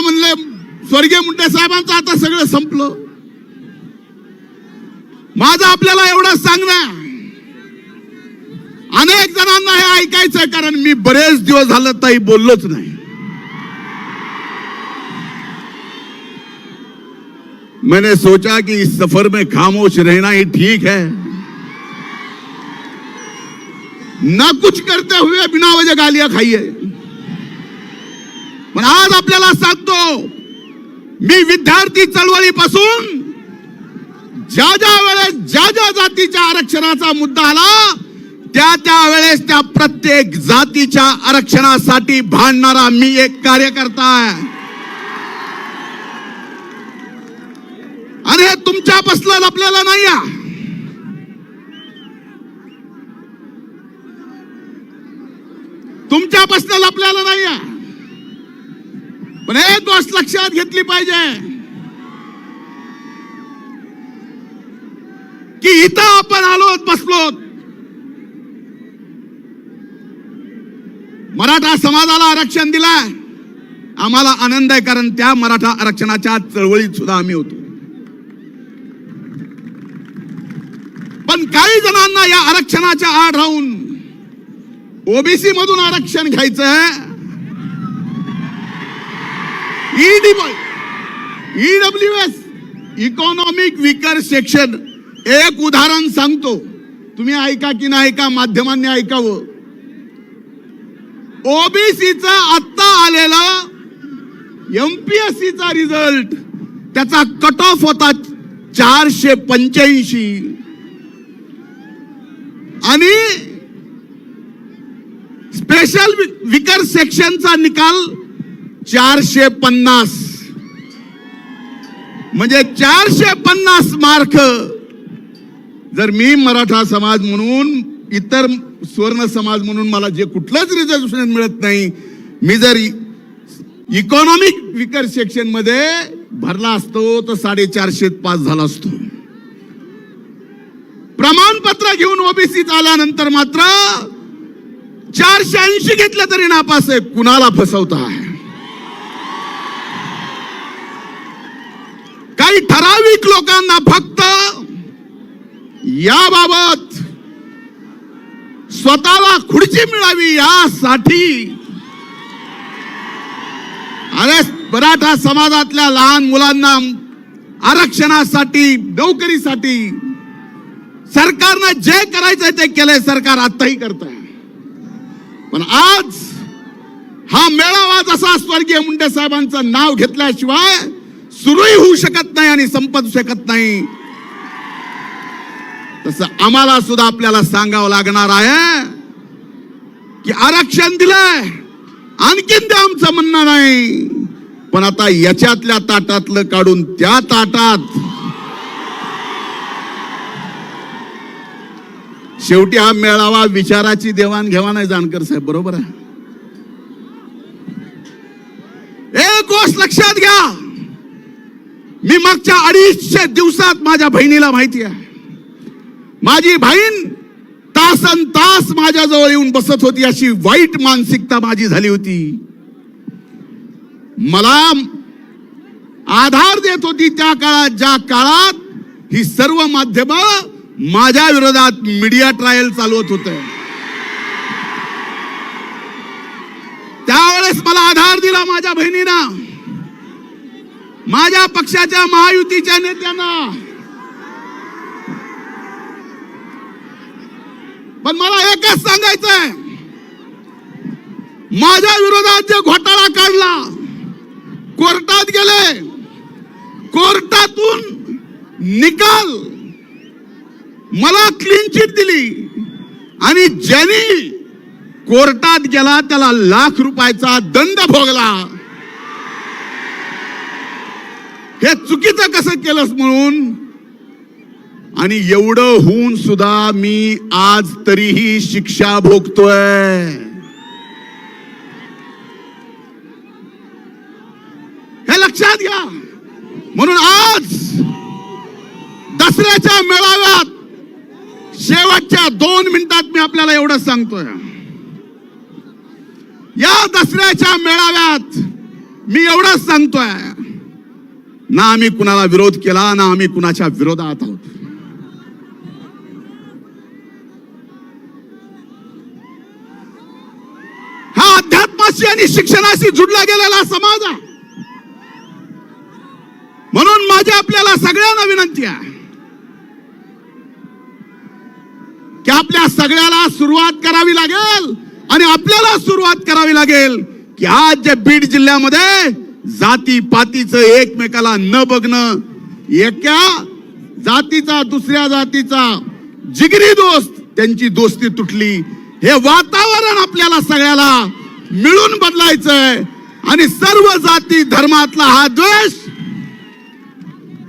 मला म्हणले स्वर्गीय मुंडे साहेबांचं आता सगळं संपलं. माझं आपल्याला एवढं सांगणं अनेक जणांना हे ऐकायचंय कारण मी बरेच दिवस झालं ताई बोललोच नाही. मैंने सोचा कि इस सफर में खामोश रहना ही ठीक है। ना कुछ करते हुए बिना वजह गालियां खाइए। पण आज आपल्याला सांगतो मी विद्यार्थी चळवळीपासून ज्या ज्या वेळेस ज्या ज्या जातीच्या आरक्षणाचा मुद्दा आला त्या त्या वेळेस त्या प्रत्येक जातीच्या आरक्षणासाठी भांडणारा मी एक कार्यकर्ता आहे अरे तुमच्या तुमच्यापासलं आपल्याला नाही आहे. तुमच्यापासनं आपल्याला नाही आहे. पण हे गोष्ट लक्षात घेतली पाहिजे. की इथं आपण आलो बसलो मराठा समाजाला आरक्षण दिलाय. आम्हाला आनंद आहे कारण त्या मराठा आरक्षणाच्या चळवळीत सुद्धा आम्ही होतो. पण काही जणांना या आरक्षणाच्या आड राहून ओबीसी मधून आरक्षण घ्यायचं E W S economic weaker section एक उदाहरण सांगतो. तुम्ही ऐका की नाही ऐका माध्यमांनी ऐकावं. ओबीसीचा आत्ता आलेला एमपीएससी चा रिझल्ट त्याचा कट ऑफ होता चारशे पंच्याऐंशी. आणि स्पेशल विकर सेक्शनचा निकाल चारशे पन्नास. म्हणजे चारशे पन्नास मार्क. जर मी मराठा समाज म्हणून इतर स्वर्ण समाज म्हणून मला जे कुठलंच रिझर्वेशन मिळत नाही मी जर इकॉनॉमिक विकर सेक्शनमध्ये भरला असतो तर साडेचारशे पास झाला असतो. प्रमाणपत्र घेऊन ओबीसीत आल्यानंतर मात्र चारशे ऐंशी घेतलं तरी नापास आहे. कुणाला फसवताय काही ठराविक लोकांना फक्त याबाबत स्वतःला खुर्ची मिळावी यासाठी. अरे मराठा समाजातल्या लहान मुलांना आरक्षणासाठी नोकरीसाठी सरकारनं जे करायचंय ते केलंय सरकार आताही करत आहे पण आज हा मेळावा जसा स्वर्गीय मुंडे साहेबांचं नाव घेतल्याशिवाय सुरूही होऊ शकत नाही आणि संपत शकत नाही. तसं आम्हाला सुद्धा आपल्याला सांगावं लागणार आहे की आरक्षण दिलंय. आणखीन ते आमचं म्हणणं नाही. पण आता याच्यातल्या ताटातलं काढून त्या ताटात. शेवटी हा मेळावा विचाराची देवाणघेवाण आहे जानकर साहेब. बरोबर आहे? एक गोष्ट लक्षात घ्या. मी मागच्या अडीचशे दिवसात माझ्या बहिणीला माहिती आहे. माझी बहीण तासन तास माझ्याजवळ येऊन बसत होती अशी वाईट मानसिकता माझी झाली होती. मला आधार देत होती त्या काळात ज्या काळात ही सर्व माध्यम माझ्या विरोधात मीडिया ट्रायल चालवत होत. त्यावेळेस मला आधार दिला माझ्या बहिणीना. माझ्या पक्षाच्या महायुतीच्या नेत्यांना. पण मला एकच सांगायचंय. माझ्या विरोधात जे घोटाळा काढला कोर्टात गेले कोर्टातून निकाल मला क्लीन चिट दिली. आणि ज्यांनी कोर्टात गेला त्याला लाख रुपयाचा दंड भोगला. हे चुकीचं कसं केलंस म्हणून? आणि एवढं होऊन सुद्धा मी आज तरीही शिक्षा भोगतोय. हे लक्षात घ्या. म्हणून आज दसऱ्याच्या मेळाव्यात शेवटच्या दोन मिनिटात मी आपल्याला एवढं सांगतोय. या दसऱ्याच्या मेळाव्यात मी एवढंच सांगतोय. ना आम्ही कुणाला विरोध केला ना आम्ही कुणाच्या विरोधात आहोत. हा अध्यात्माशी आणि शिक्षणाशी जुडला गेलेला समाज आहे. म्हणून माझी आपल्याला सगळ्यांना विनंती आहे की आपल्या सगळ्याला सुरुवात करावी लागेल आणि आपल्याला सुरुवात करावी लागेल की आज जे बीड जिल्ह्यामध्ये जाती पातीचं एकमेकाला न बघणं एका जातीचा दुसऱ्या जातीचा जिगरी दोस्त त्यांची दोस्ती तुटली. हे वातावरण आपल्याला सगळ्याला मिळून बदलायचंय. आणि सर्व जाती धर्मातला हा द्वेष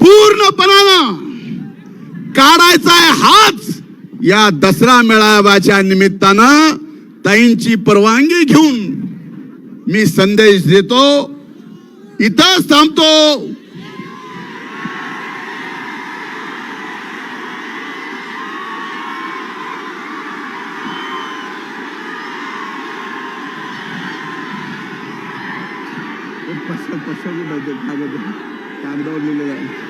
पूर्णपणानं काढायचा आहे हाच या दसरा मेळाव्याच्या निमित्तानं ताईंची परवानगी घेऊन मी संदेश देतो. इथंच थांबतो. कागदावर लिहिलेलं आहे.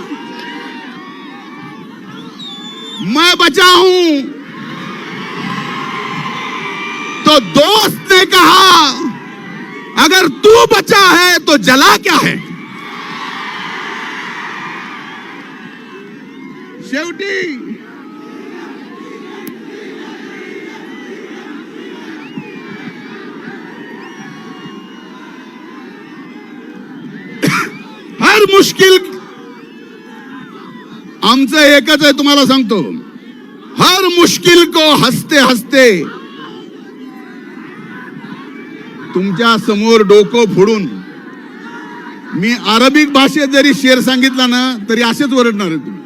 मैं बचा हूँ। तो दोस्त ने कहा, अगर तू बचा है तो जला क्या है? शेवटी, हर मुश्किल आमचं एकच आहे तुम्हाला सांगतो. हर मुश्किल को हसते हसते तुमच्यासमोर डोकं फोडून मी अरबिक भाषेत जरी शेर सांगितला ना तरी असेच ओरडणार आहे तुम्ही.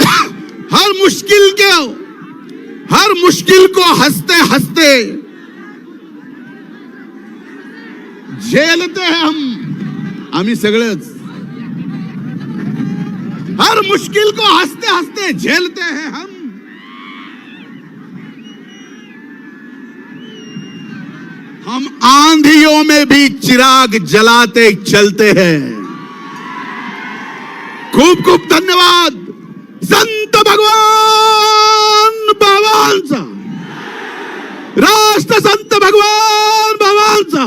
हर मुश्किल के हर मुश्किल को हंसते हंसते झेलते हम आम्ही सगळेच. हर मुश्किल को हँसते हँसते झेलते हैं हम। हम आंधियों में भी चिराग जलाते चलते हैं। खूब खूब धन्यवाद। संत भगवान भगवान सा राष्ट्र संत भगवान भगवान सा